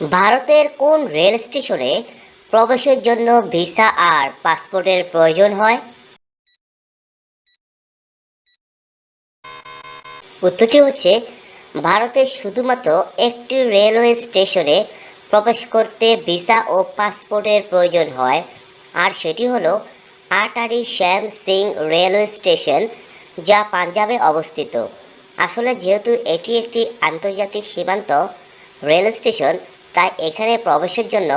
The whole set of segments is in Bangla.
ভারতের কোন রেল স্টেশনে প্রবেশের জন্য ভিসা আর পাসপোর্টের প্রয়োজন হয়? উত্তরটি হচ্ছে, ভারতের শুধুমাত্র একটি রেলওয়ে স্টেশনে প্রবেশ করতে ভিসা ও পাসপোর্টের প্রয়োজন হয়, আর সেটি হলো আটারি শ্যাম সিং রেলওয়ে স্টেশন, যা পাঞ্জাবে অবস্থিত। আসলে যেহেতু এটি একটি আন্তর্জাতিক সীমান্ত, রেল স্টেশন তাই এখানে প্রবেশের জন্য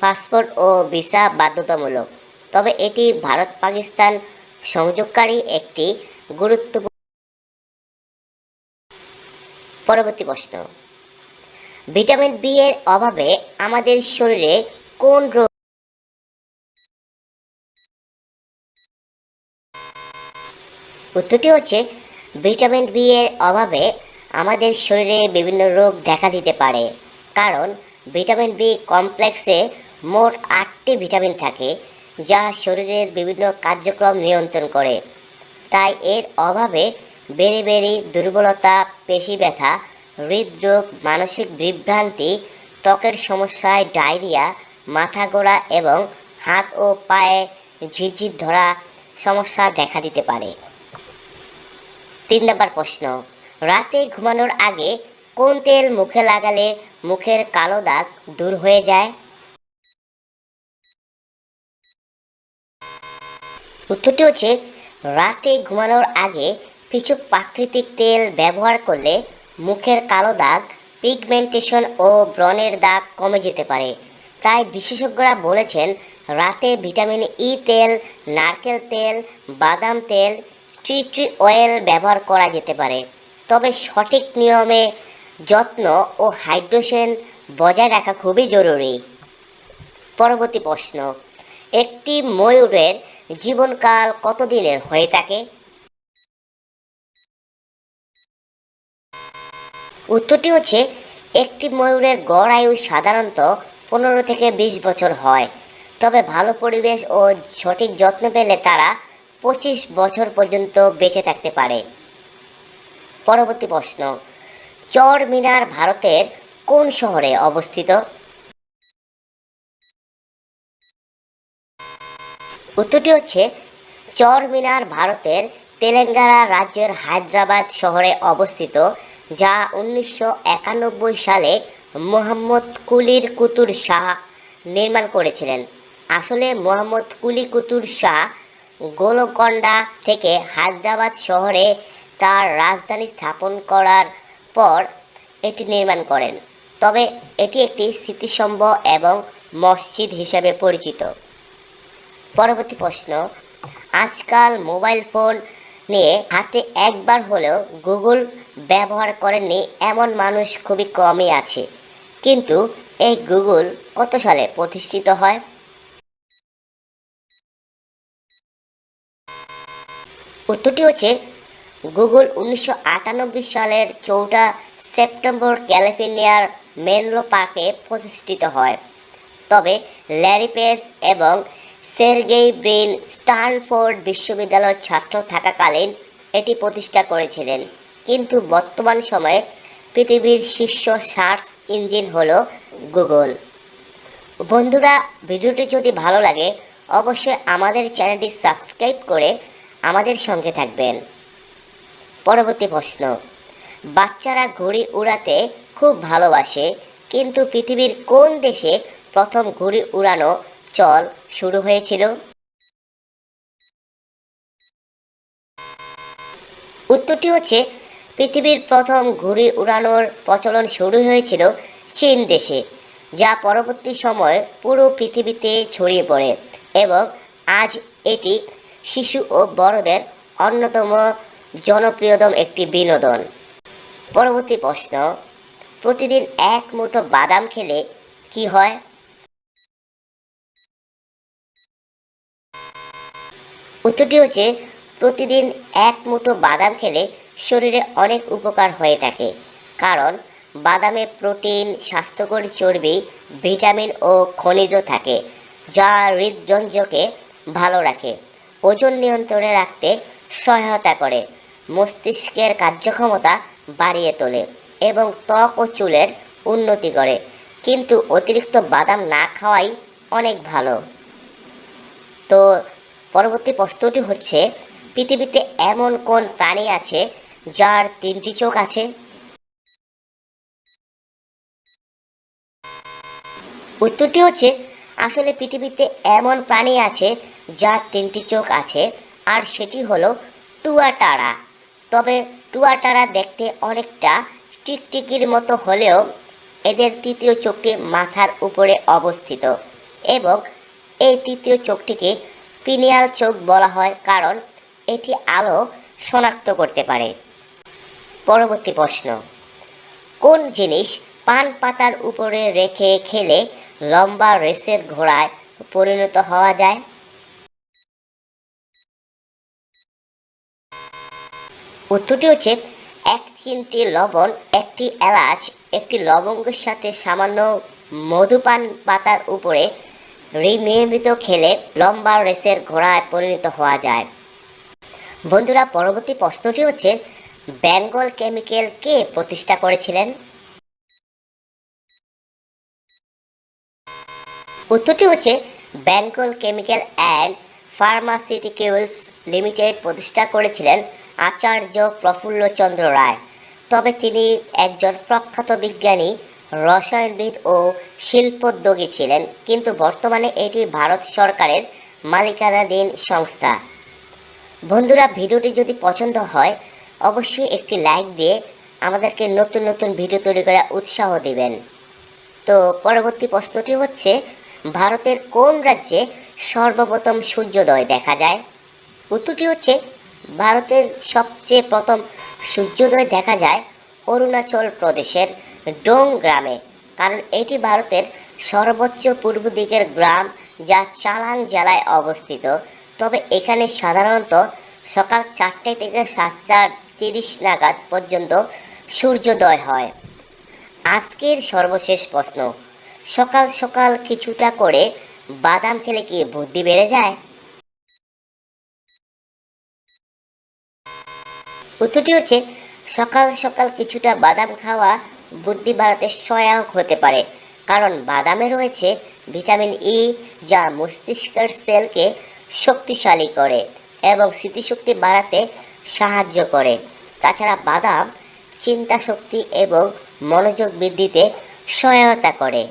পাসপোর্ট ও ভিসা বাধ্যতামূলক। তবে এটি ভারত পাকিস্তান সংযোগকারী একটি গুরুত্বপূর্ণ পরবর্তী প্রশ্ন। ভিটামিন বি এর অভাবে আমাদের শরীরে কোন রোগ উত্তরটি হচ্ছে ভিটামিন বি এর অভাবে আমাদের শরীরে বিভিন্ন রোগ দেখা দিতে পারে। কারণ ভিটামিন বি কমপ্লেক্সে মোট আটটি ভিটামিন থাকে, যা শরীরের বিভিন্ন কার্যক্রম নিয়ন্ত্রণ করে। তাই এর অভাবে বেড়ে বেড়ে দুর্বলতা, পেশি ব্যথা, হৃদরোগ, মানসিক বিভ্রান্তি, ত্বকের সমস্যায় ডায়রিয়া, মাথা গোড়া এবং হাত ও পায়ে ঝিরঝির ধরা সমস্যা দেখা দিতে পারে। তিন নম্বর প্রশ্ন, রাতে ঘুমানোর আগে কোন তেল মুখে লাগালে মুখের কালো দাগ দূর হয়ে যায়। উত্তরটি হচ্ছে, রাতে ঘুমানোর আগে কিছু প্রাকৃতিক তেল ব্যবহার করলে মুখের কালো দাগ, পিগমেন্টেশন ও ব্রণের দাগ কমে যেতে পারে। তাই বিশেষজ্ঞরা বলেছেন, রাতে ভিটামিন ই তেল, নারকেল তেল, বাদাম তেল ট্রি ট্রি অয়েল ব্যবহার করা যেতে পারে। তবে সঠিক নিয়মে যত্ন ও হাইড্রোজেন বজায় রাখা খুবই জরুরি। পরবর্তী প্রশ্ন, একটি ময়ূরের জীবনকাল কতদিনের হয়ে থাকে? উত্তরটি হচ্ছে, একটি ময়ূরের গড় আয়ু সাধারণত পনেরো থেকে বিশ বছর হয়, তবে ভালো পরিবেশ ও সঠিক যত্ন পেলে তারা পঁচিশ বছর পর্যন্ত বেঁচে থাকতে পারে। পরবর্তী প্রশ্ন চর মিনার ভারতের কোন শহরে অবস্থিত? উত্তরটি হচ্ছে, চর মিনার ভারতের তেলেঙ্গানা রাজ্যের হায়দ্রাবাদ শহরে অবস্থিত, যা উনিশশো একানব্বই সালে মোহাম্মদ কুলির কুতুর শাহ নির্মাণ করেছিলেন। আসলে মোহাম্মদ কুলি কুতুর শাহ গোলকন্ডা থেকে হায়দ্রাবাদ শহরে তার রাজধানী স্থাপন করার পর এটি নির্মাণ করেন। তবে এটি একটি স্মৃতিস্তম্ভ এবং মসজিদ হিসাবে পরিচিত। পরবর্তী প্রশ্ন, আজকাল মোবাইল ফোন নিয়ে হাতে একবার হলেও গুগল ব্যবহার করেননি এমন মানুষ খুবই কমই আছে। কিন্তু এই গুগল কত সালে প্রতিষ্ঠিত হয়? উত্তরটি হচ্ছে গুগল উনিশশো আটানব্বই সালের চৌঠা সেপ্টেম্বর ক্যালিফোর্নিয়ার মেনলো পার্কে প্রতিষ্ঠিত হয়। তবে ল্যারি পেস এবং সের্গেই ব্রিন স্টানফোর্ড বিশ্ববিদ্যালয়ের ছাত্র থাকাকালীন এটি প্রতিষ্ঠা করেছিলেন। কিন্তু বর্তমান সময়ে পৃথিবীর শীর্ষ সার্চ ইঞ্জিন হলো গুগল। বন্ধুরা, ভিডিওটি যদি ভালো লাগে, অবশ্যই আমাদের চ্যানেলটি সাবস্ক্রাইব করে আমাদের সঙ্গে থাকবেন। পরবর্তী প্রশ্ন। বাচ্চারা ঘুড়ি উড়াতে খুব ভালোবাসে, কিন্তু পৃথিবীর কোন দেশে প্রথম ঘুড়ি উড়ানো চল শুরু হয়েছিল? উত্তরটি হচ্ছে, পৃথিবীর প্রথম ঘুড়ি উড়ানোর প্রচলন শুরু হয়েছিল চীন দেশে, যা পরবর্তী সময়ে পুরো পৃথিবীতে ছড়িয়ে পড়ে এবং আজ এটি শিশু ও বড়দের অন্যতম জনপ্রিয়তম একটি বিনোদন। পরবর্তী প্রশ্ন, প্রতিদিন এক মুঠো বাদাম খেলে কি হয়? উত্তরটি হচ্ছে, প্রতিদিন এক মুঠো বাদাম খেলে শরীরে অনেক উপকার হয়ে থাকে। কারণ, বাদামে প্রোটিন, স্বাস্থ্যকর চর্বি, ভিটামিন ও খনিজ থাকে, যা হৃদযন্ত্রকে ভালো রাখে। ওজন নিয়ন্ত্রণে রাখতে সহায়তা করে। মস্তিষ্কের কার্যক্ষমতা বাড়িয়ে তোলে এবং ত্বক ও চুলের উন্নতি করে। কিন্তু অতিরিক্ত বাদাম না খাওয়াই অনেক ভালো। তো পরবর্তী প্রশ্নটি হচ্ছে, পৃথিবীতে এমন কোন প্রাণী আছে যার তিনটি চোখ আছে? উত্তরটি হচ্ছে, আসলে পৃথিবীতে এমন প্রাণী আছে যার তিনটি চোখ আছে, আর সেটি হলো টুয়াটারা। তবে টুয়াটারা দেখতে অনেকটা টিকটিকির মতো হলেও এদের তৃতীয় চোখটি মাথার উপরে অবস্থিত এবং এই তৃতীয় চোখটিকে পিনিয়াল চোখ বলা হয় কারণ এটি আলো শনাক্ত করতে পারে। পরবর্তী প্রশ্ন, কোন জিনিস পান পাতার উপরে রেখে খেলে লম্বা রেসের ঘোড়ায় পরিণত হওয়া যায়? উত্তরটি হচ্ছে এক চিমটি লবণ, একটি এলাচ, একটি লবঙ্গের সাথে সামান্য মধুপান পাতার উপরে নিয়মিত খেলে লম্বা রেসের ঘোড়ায় পরিণত হওয়া যায়। বন্ধুরা, পরবর্তী প্রশ্নটি হচ্ছে, বেঙ্গল কেমিক্যাল কে প্রতিষ্ঠা করেছিলেন? উত্তরটি হচ্ছে, Bengal chemical and pharmaceuticals limited প্রতিষ্ঠা করেছিলেন আচার্য প্রফুল্লচন্দ্র রায়। তবে তিনি একজন প্রখ্যাত বিজ্ঞানী, রসায়নবিদ ও শিল্পোদ্যোগী ছিলেন, কিন্তু বর্তমানে এটি ভারত সরকারের মালিকানাধীন সংস্থা। বন্ধুরা, ভিডিওটি যদি পছন্দ হয়, অবশ্যই একটি লাইক দিয়ে আমাদেরকে নতুন নতুন ভিডিও তৈরি করার উৎসাহ দিবেন। তো পরবর্তী প্রশ্নটি হচ্ছে, ভারতের কোন রাজ্যে সর্বপ্রথম সূর্যোদয় দেখা যায়? উত্তরটি হচ্ছে ভারতের সবচেয়ে প্রথম সূর্যোদয় দেখা যায় অরুণাচল প্রদেশের ডোং গ্রামে, কারণ এটি ভারতের সর্বোচ্চ পূর্ব দিকের গ্রাম যা চালাং জেলায় অবস্থিত। তবে এখানে সাধারণত সকাল চারটে থেকে সাতটা তিরিশ নাগাদ পর্যন্ত সূর্যোদয় হয়। আজকের সর্বশেষ প্রশ্ন, সকাল সকাল কিছুটা করে বাদাম খেলে কি বুদ্ধি বেড়ে যায়? উত্তরটি হচ্ছে, সকাল সকাল কিছুটা বাদাম খাওয়া বুদ্ধি বাড়াতে সহায়ক হতে পারে। কারণ বাদামে রয়েছে ভিটামিন ই যা মস্তিষ্কের সেলকে শক্তিশালী করে এবং স্মৃতিশক্তি বাড়াতে সাহায্য করে। তাছাড়া বাদাম চিন্তা শক্তি এবং মনোযোগ বৃদ্ধিতে সহায়তা করে।